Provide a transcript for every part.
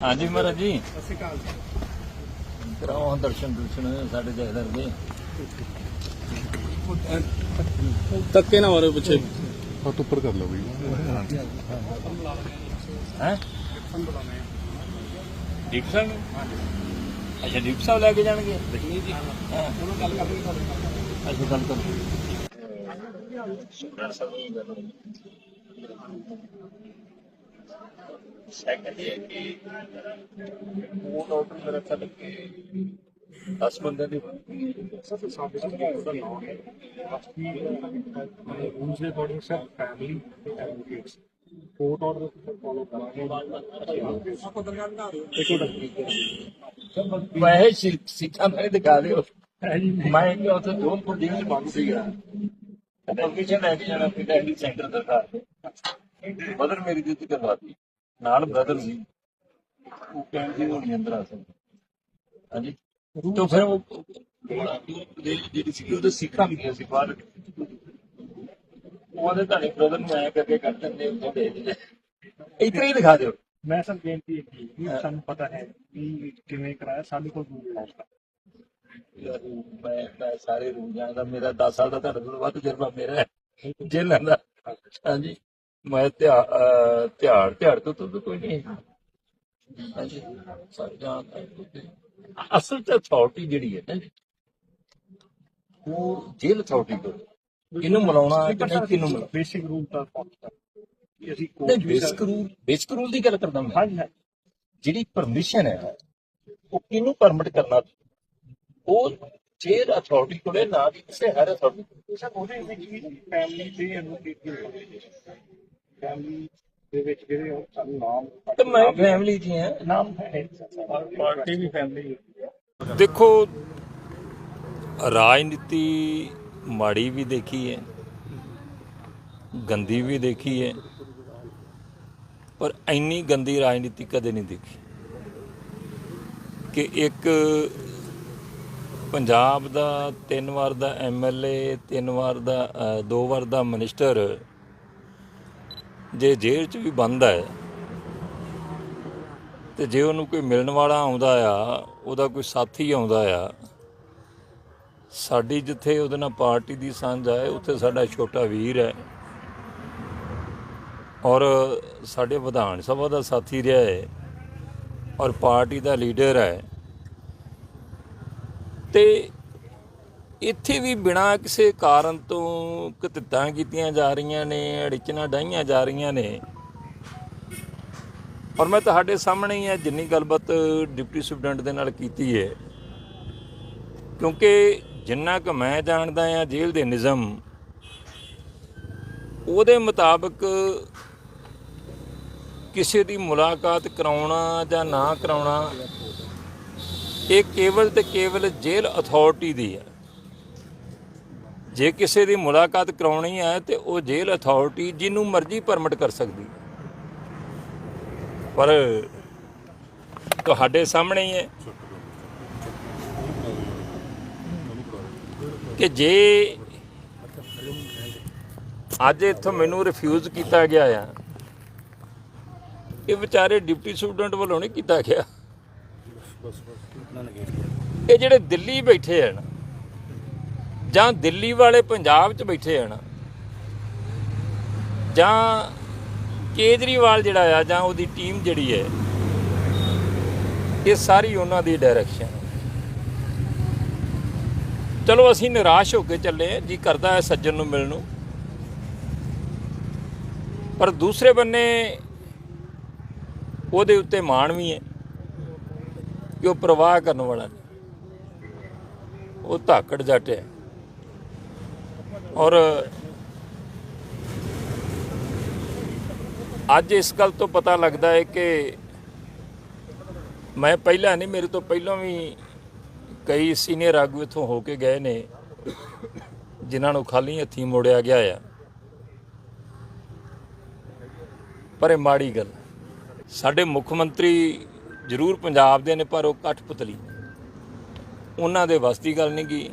ਹਾਂਜੀ ਮਹਾਰਾਜ ਜੀ। ਸਤਿ ਸ਼੍ਰੀ ਅਕਾਲ ਕਰਾਓ ਦਰਸ਼ਨ ਦਰਸ਼ਨ ਸਾਡੇ ਜਹਦਰ ਦੇ। ਧੱਕੇ ਨਾ ਮਾਰੋ ਪਿੱਛੇ। ਹੱਥ ਉੱਪਰ ਕਰ ਲਓ ਬਈ। ਹੈ? ਅੱਛਾ ਦੀਪ ਸਾਹਿਬ ਲੈ ਕੇ ਜਾਣਗੇ? ਨਹੀਂ ਜੀ। ਹਾਂ। ਉਹਨੂੰ ਗੱਲ ਕਰਨੀ ਨਾਲ। ਅੱਛਾ ਗੱਲ ਕਰੋ ਸੈਕੰਡ ਇਹ ਕਿ ਉਹ ਆਰਡਰ ਮੇਰਾ ਚੱਲ ਕੇ 10 ਬੰਦੇ ਦੀ ਸਰ ਸਾਡੇ ਕੋਲ ਨਾਮ ਹੈ। ਬਾਕੀ ਰੂਲਸ ਦੇ according sir family advocates court order follow ਕਰਾਂਗੇ। ਆਪਾਂ ਦਰਗਾਹ ਬਣਾ ਦਿਓ ਇੱਕ ਮਿੰਟ ਵੈਸੇ ਸਿੱਖਾਂ ਮੇਰੇ ਦਿਖਾ ਦਿਓ। ਮੈਂ ਕਿ ਉੱਥੇ ਜੋਧਪੁਰ ਜੇਲ੍ਹ ਚ ਸੀਗਾ। ਪਰਮਿਸ਼ਨ ਲੈ ਕੇ ਜਾਣਾ, ਫਿਰ ਡੈਡੀ ਸੈਂਟਰ ਸਰਕਾਰ ਦੇ ਬਦਰ ਮੇਰੀ ਦਿੱਤੀ। ਕਰਵਾਤੀ ਨਾਲ ਬ੍ਰਦਰ ਸੀ। ਉਹ ਕਹਿੰਦੇ ਉਹ ਨਹੀਂ ਅੰਦਰ ਆ ਸਕਦਾ ਹਾਂਜੀ। ਤੋਂ ਫਿਰ ਉਹ ਦੇ ਜਿਹੜੀ ਸੀ ਉਹਦੇ ਸਿੱਖਾਂ ਵੀ ਸੀ। ਬਾਹਰ ਉਹਦੇ ਤੁਹਾਡੇ ਬ੍ਰਦਰ ਨੂੰ ਐ ਕਰਕੇ ਕੱਢ ਦਿੰਦੇ ਉਹ ਦੇ ਦਿੰਦੇ ਇਤਨਾ ਹੀ ਦਿਖਾ ਦਿਓ। ਮੈਂ ਸਰ ਬੇਨਤੀ ਹੈ ਕਿ ਸਾਨੂੰ ਪਤਾ ਹੈ ਕਿ ਕਿਵੇਂ ਕਰਾਇਆ ਸਾਡੇ ਕੋਲ ਰੂਲ ਹੈ। ਯਾਰ, ਮੈਂ ਮੈਂ ਸਾਰੇ ਰੂਲ ਜਾਣਦਾ। ਮੇਰਾ 10 ਸਾਲ ਦਾ ਤੁਹਾਡੇ ਕੋਲ ਵੱਧ ਤਜਰਬਾ ਮੇਰਾ ਹੈ। ਜੇਲ੍ਹਾਂ ਦਾ ਹਾਂਜੀ। ਮੈਂ ਧਿਆ ਧਿਆੜ ਧਿਆੜ ਤੋਂ ਤਾਂ ਕੋਈ ਨਹੀਂ ਹਾਂਜੀ ਸਾਰੇ ਜਾਣਦਾ ਅਸਲ ਤੇ ਅਥਾਰਟੀ ਜਿਹੜੀ ਹੈ ਨਾ ਉਹ ਜੇਲ੍ਹ ਅਥਾਰਟੀ ਕੋਲ ਇਹਨੂੰ ਮਿਲਾਉਣਾ ਕਿ ਨਹੀਂ ਕਿਹਨੂੰ ਬੇਸਿਕ ਰੂਲ ਤਾਂ ਅਸੀਂ ਬੇਸਿਕ ਰੂਲ ਬੇਸਿਕ ਰੂਲ ਦੀ ਗੱਲ ਕਰਦਾ ਮੈਂ। ਹਾਂਜੀ ਜਿਹੜੀ ਪਰਮਿਸ਼ਨ ਹੈ ਉਹ ਕਿਹਨੂੰ ਪਰਮਿਟ ਕਰਨਾ? ਉਹ ਜੇਲ੍ਹ ਅਥਾਰਟੀ ਕੋਲੇ ਨਾ ਕਿਸੇ ਹਰ ਅਥਾਰਟੀ ਸਰ ਉਹਦੇ ਵਿੱਚ ਫੈਮਿਲੀ ਤੇ ਐਡਵੋਕੇਟ ਦੀ ਫੈਮਿਲੀ ਦੇ ਵਿੱਚ ਜਿਹੜੇ ਉਹ ਸਾਨੂੰ ਨਾਮ ਤੇ ਮੈਂ ਫੈਮਿਲੀ ਜੀ ਹਾਂ ਨਾਮ ਹੈ ਪਾਰਟੀ ਵੀ ਫੈਮਿਲੀ ਦੇਖੋ ਰਾਜਨੀਤੀ ਮਾੜੀ ਵੀ ਦੇਖੀ ਹੈ ਗੰਦੀ ਵੀ ਦੇਖੀ ਹੈ ਪਰ ਇੰਨੀ ਗੰਦੀ ਰਾਜਨੀਤੀ ਕਦੇ ਨਹੀਂ ਦੇਖੀ ਕਿ ਇੱਕ ਪੰਜਾਬ ਦਾ ਤਿੰਨ ਵਾਰ ਦਾ ਐਮਐਲਏ ਤਿੰਨ ਵਾਰ ਦਾ ਦੋ ਵਾਰ ਦਾ ਮਿਨਿਸਟਰ ਜੇ ਜੇਲ੍ਹ 'ਚ ਵੀ ਬੰਦ ਹੈ ਤੇ ਜੇ ਉਹਨੂੰ ਕੋਈ ਮਿਲਣ ਵਾਲਾ ਆਉਂਦਾ ਆ, ਉਹਦਾ ਕੋਈ ਸਾਥੀ ਆਉਂਦਾ ਆ, ਸਾਡੀ ਜਿੱਥੇ ਉਹਦੇ ਨਾਲ ਪਾਰਟੀ ਦੀ ਸਾਂਝ ਹੈ ਉੱਥੇ ਸਾਡਾ ਛੋਟਾ ਵੀਰ ਹੈ। ਔਰ ਸਾਡੇ ਵਿਧਾਨ ਸਭਾ ਦਾ ਸਾਥੀ ਰਿਹਾ ਹੈ ਔਰ ਪਾਰਟੀ ਦਾ ਲੀਡਰ ਹੈ। ਤੇ ਇੱਥੇ ਵੀ ਬਿਨਾਂ ਕਿਸੇ ਕਾਰਨ ਤੋਂ ਕਤਿੱਤਾਂ ਕੀਤੀਆਂ ਜਾ ਰਹੀਆਂ ਨੇ ਅੜਿਚਣਾ ਡਾਈਆਂ ਜਾ ਰਹੀਆਂ ਨੇ। ਔਰ ਮੈਂ ਤੁਹਾਡੇ ਸਾਹਮਣੇ ਹੀ ਹੈ ਜਿੰਨੀ ਗੱਲਬਾਤ ਡਿਪਟੀ ਸੁਪਰਡੈਂਟ ਦੇ ਨਾਲ ਕੀਤੀ ਹੈ, ਕਿਉਂਕਿ ਜਿੰਨਾ ਕੁ ਮੈਂ ਜਾਣਦਾ ਆ ਜੇਲ੍ਹ ਦੇ ਨਿਜ਼ਮ, ਉਹਦੇ ਮੁਤਾਬਕ ਕਿਸੇ ਦੀ ਮੁਲਾਕਾਤ ਕਰਾਉਣਾ ਜਾਂ ਨਾ ਕਰਾਉਣਾ, ਇਹ ਕੇਵਲ ਤੇ ਕੇਵਲ ਜੇਲ੍ਹ ਅਥਾਰਟੀ ਦੀ ਹੈ। ਜੇ ਕਿਸੇ ਦੀ ਮੁਲਾਕਾਤ ਕਰਾਉਣੀ ਹੈ ਤੇ ਉਹ ਜੇਲ੍ਹ ਅਥਾਰਟੀ ਜਿਹਨੂੰ ਮਰਜ਼ੀ ਪਰਮਿਟ ਕਰ ਸਕਦੀ ਹੈ। ਪਰ ਤੁਹਾਡੇ ਸਾਹਮਣੇ ਹੀ ਹੈ ਕਿ ਜੇ ਅੱਜ ਇੱਥੋਂ ਮੈਨੂੰ ਰਿਫਿਊਜ਼ ਕੀਤਾ ਗਿਆ ਆ, ਇਹ ਵਿਚਾਰੇ ਡਿਪਟੀ ਸਟੂਡੈਂਟ ਵੱਲੋਂ ਨਹੀਂ ਕੀਤਾ ਗਿਆ। ਇਹ ਜਿਹੜੇ ਦਿੱਲੀ ਬੈਠੇ ਹਨ ਜਾਂ ਦਿੱਲੀ ਵਾਲੇ ਪੰਜਾਬ 'ਚ ਬੈਠੇ ਹਨ ਜਾਂ ਕੇਜਰੀਵਾਲ ਜਿਹੜਾ ਆ ਜਾਂ ਉਹਦੀ ਟੀਮ ਜਿਹੜੀ ਹੈ ਇਹ ਸਾਰੀ ਉਹਨਾਂ ਦੀ ਡਾਇਰੈਕਸ਼ਨ ਹੈ। ਚਲੋ ਅਸੀਂ ਨਿਰਾਸ਼ ਹੋ ਕੇ ਚੱਲੇ ਹਾਂ, ਜੀ ਕਰਦਾ ਹੈ ਸੱਜਣ ਨੂੰ ਮਿਲਣ ਨੂੰ। ਪਰ ਦੂਸਰੇ ਬੰਨੇ ਉਹਦੇ ਉੱਤੇ ਮਾਣ ਵੀ ਹੈ ਕਿ ਉਹ ਪ੍ਰਵਾਹ ਕਰਨ ਵਾਲਾ ਉਹ ਧਾਕੜ ਜੱਟ ਹੈ। ਔਰ ਅੱਜ ਇਸ ਗੱਲ ਤੋਂ ਪਤਾ ਲੱਗਦਾ ਹੈ ਕਿ ਮੈਂ ਪਹਿਲਾਂ ਨਹੀਂ, ਮੇਰੇ ਤੋਂ ਪਹਿਲਾਂ ਵੀ ਕਈ ਸੀਨੀਅਰ ਆਗੂ ਇੱਥੋਂ ਹੋ ਕੇ ਗਏ ਨੇ, ਜਿਨ੍ਹਾਂ ਨੂੰ ਖਾਲੀ ਹੱਥੀਂ ਮੋੜਿਆ ਗਿਆ ਆ। ਪਰ ਇਹ ਮਾੜੀ ਗੱਲ, ਸਾਡੇ ਮੁੱਖ ਮੰਤਰੀ ਜ਼ਰੂਰ ਪੰਜਾਬ ਦੇ ਨੇ, ਪਰ ਉਹ ਕਠਪੁਤਲੀ। ਉਹਨਾਂ ਦੇ ਵੱਸ ਗੱਲ ਨਹੀਂ ਗਈ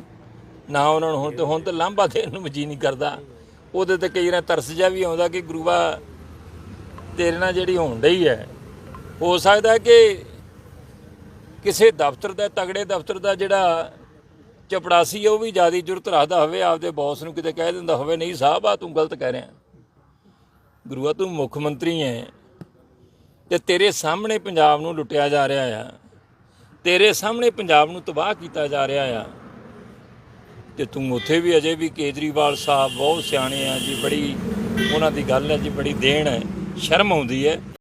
ਨਾ ਉਹਨਾਂ ਨੂੰ ਹੁਣ ਤੇ ਹੁਣ ਤੇ ਲਾਂਭਾ ਦੇਣ ਨੂੰ ਮਜ਼ੀ ਨਹੀਂ ਕਰਦਾ। ਉਹਦੇ ਤੇ ਕਈ ਵਾਰ ਤਰਸ ਜਾ ਵੀ ਆਉਂਦਾ ਕਿ ਗੁਰੂਆ ਤੇਰੇ ਨਾਲ ਜਿਹੜੀ ਹੋਣ ਡਈ ਹੈ। ਹੋ ਸਕਦਾ ਕਿ ਕਿਸੇ ਦਫ਼ਤਰ ਦਾ, ਤਗੜੇ ਦਫ਼ਤਰ ਦਾ ਜਿਹੜਾ ਚਪੜਾਸੀ ਉਹ ਵੀ ਜ਼ਿਆਦਾ ਜੁਰਤ ਰੱਖਦਾ ਹੋਵੇ, ਆਪਦੇ ਬੌਸ ਨੂੰ ਕਿਤੇ ਕਹਿ ਦਿੰਦਾ ਹੋਵੇ, ਨਹੀਂ ਸਾਹਿਬ ਆ ਤੂੰ ਗਲਤ ਕਹਿ ਰਿਹਾ। ਗੁਰੂਆ, ਤੂੰ ਮੁੱਖ ਮੰਤਰੀ ਹੈ ਤੇ ਤੇਰੇ ਸਾਹਮਣੇ ਪੰਜਾਬ ਨੂੰ ਲੁੱਟਿਆ ਜਾ ਰਿਹਾ ਆ। ਤੇਰੇ ਸਾਹਮਣੇ ਪੰਜਾਬ ਨੂੰ ਤਬਾਹ ਕੀਤਾ ਜਾ ਰਿਹਾ ਆ। ਤੇ ਤੂੰ ਉੱਥੇ ਵੀ ਅਜੇ ਵੀ ਕੇਜਰੀਵਾਲ ਸਾਹਿਬ ਬਹੁਤ ਸਿਆਣੇ ਆ ਜੀ, ਬੜੀ ਉਹਨਾਂ ਦੀ ਗੱਲ ਹੈ ਜੀ, ਬੜੀ ਦੇਣ ਹੈ, ਸ਼ਰਮ ਆਉਂਦੀ ਹੈ।